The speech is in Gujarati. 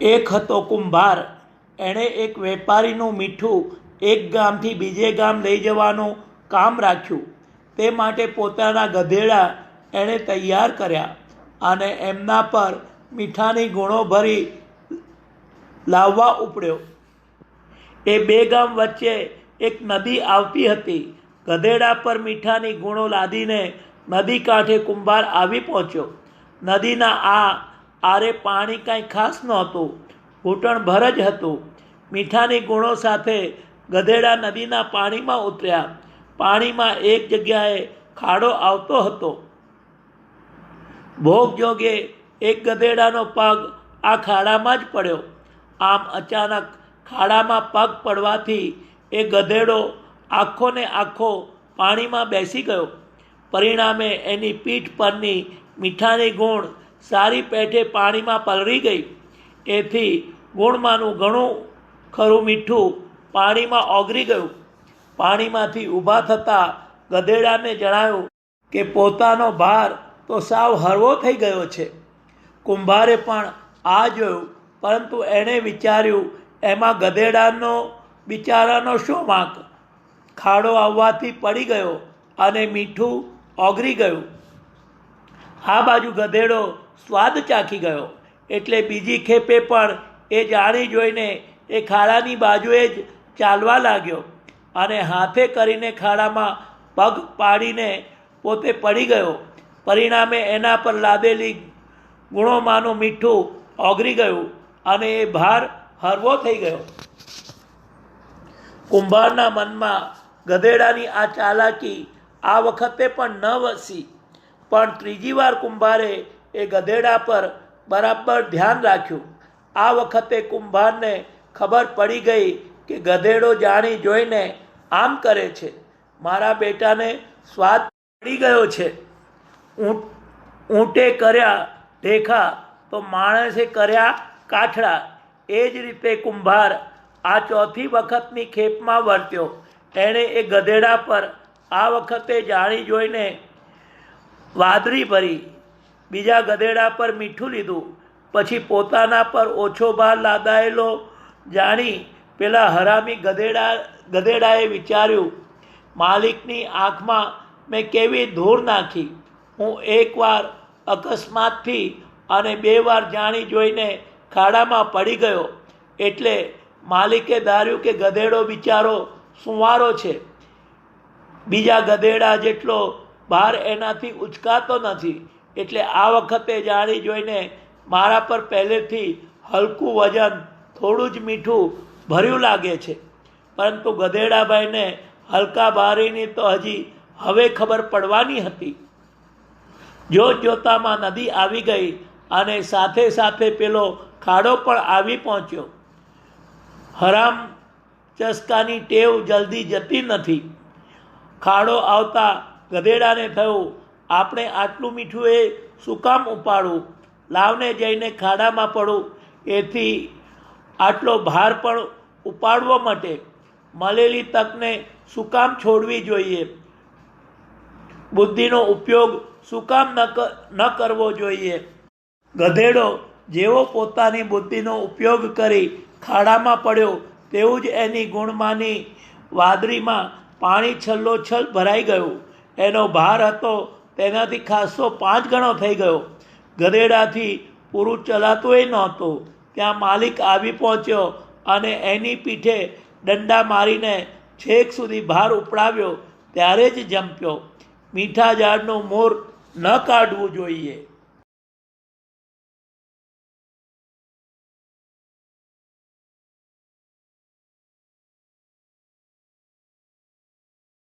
એક હતો કુંભાર. એણે એક વેપારીનું મીઠું એક ગામથી બીજે ગામ લઈ જવાનું કામ રાખ્યું. તે માટે પોતાના ગધેડા એણે તૈયાર કર્યા અને એમના પર મીઠાની ગુણો ભરી લાવવા ઉપડ્યો. એ બે ગામ વચ્ચે એક નદી આવતી હતી. ગધેડા પર મીઠાની ગુણો લાદીને નદી કાંઠે કુંભાર આવી પહોંચ્યો. નદીના આ આરે પાણી કાંઈ ખાસ નહોતું. ઘૂંટણભર જ હતું. મીઠાની ગુણો સાથે ગધેડા નદીના પાણીમાં ઉતર્યા. પાણીમાં એક જગ્યાએ ખાડો આવતો હતો. ભોગ જોગે એક ગધેડાનો પગ આ ખાડામાં જ પડ્યો. આમ અચાનક ખાડામાં પગ પડવાથી એ ગધેડો આખો ને આખો પાણીમાં બેસી ગયો. પરિણામે એની પીઠ પરની મીઠાની ગુણ સારી પેઠે પાણીમાં પલળી ગઈ. એથી ગુણમાંનું ઘણું ખરું મીઠું પાણીમાં ઓગળી ગયું. પાણીમાંથી ઊભા થતાં ગધેડાને જણાવ્યું કે પોતાનો ભાર તો સાવ હળવો થઈ ગયો છે. કુંભારે પણ આ જોયું, પરંતુ એણે વિચાર્યું, એમાં ગધેડાનો બિચારાનો શું વાંક? ખાડો આવવાથી પડી ગયો અને મીઠું ઓગળી ગયું. આ બાજુ ગધેડો સ્વાદ ચાખી ગયો. એટલે બીજી ખેપે પણ એ જાણી જોઈને એ ખાડાની બાજુએ જ ચાલવા લાગ્યો અને હાથે કરીને ખાડામાં પગ પાડીને પોતે પડી ગયો. પરિણામે એના પર લાદેલી ગુણોમાંનું મીઠું ઓગળી ગયું અને એ ભાર હરવો થઈ ગયો. કુંભારના મનમાં ગધેડાની આ ચાલાકી આ વખતે પણ ન વસી પણ ત્રીજી વાર કુંભારે એ ગધેડા પર બરાબર ધ્યાન રાખ્યું. આ વખતે કુંભારને ખબર પડી ગઈ કે ગધેડો જાણી જોઈને આમ કરે છે. મારા બેટાને સ્વાદ પડી ગયો છે. ઊંટ કર્યા ઢેખા તો માણસે કર્યા કાઠડા. એ જ રીતે કુંભાર આ ચોથી વખતની ખેપમાં વર્ત્યો. એણે એ ગધેડા પર આ વખતે જાણી જોઈને વાદળી ભરી બીજા ગધેડા પર મીઠું લીધું. પછી પોતાના પર ઓછો ભાર લાદાયેલો જાણી પેલા હરામી ગધેડા, ગધેડાએ વિચાર્યું, માલિકની આંખમાં મેં કેવી ધૂળ નાખી? હું એકવાર અકસ્માતથી અને બે વાર જાણી જોઈને ખાડામાં પડી ગયો. એટલે માલિકે ધાર્યું કે ગધેડો બિચારો સુંવારો છે. બીજા ગધેડા જેટલો ભાર એનાથી ઉચકાતો નથી. એટલે આ વખતે જાણી જોઈને મારા પર પહેલેથી હલકું વજન, થોડું જ મીઠું ભર્યું લાગે છે. પરંતુ ગધેડાભાઈને હલકા ભારીની તો હજી હવે ખબર પડવાની હતી. જોત જોતામાં નદી આવી ગઈ અને સાથે સાથે પેલો ખાડો પણ આવી પહોંચ્યો. હરામ ચસ્કાની ટેવ જલ્દી જતી નથી. ખાડો આવતા ગધેડાને થયું. આપણે આટલું મીઠું એ શું કામ ઉપાડવું? લાવને જઈને ખાડામાં પડું. એથી આટલો ભાર પણ ઉપાડવા માટે મળેલી તકને શું કામ છોડવી જોઈએ? બુદ્ધિનો ઉપયોગ શું કામ ન કરવો જોઈએ? ગધેડો જેવો પોતાની બુદ્ધિનો ઉપયોગ કરી ખાડામાં પડ્યો, તેવું જ એની ગુણમાંની વાદળીમાં પાણી છલ્લોછલ ભરાઈ ગયું. એનો ભાર હતો, તેનાથી ખાસો પાંચ ગણો થઈ ગયો. ગધેડાથી પૂરું ચલાતું એ નહોતું. ત્યાં માલિક આવી પહોંચ્યો અને એની પીઠે દંડા મારીને છેક સુધી ભાર ઉપડાવ્યો, ત્યારે જ જંપ્યો મીઠા ઝાડનું મોર ન કાઢવું જોઈએ.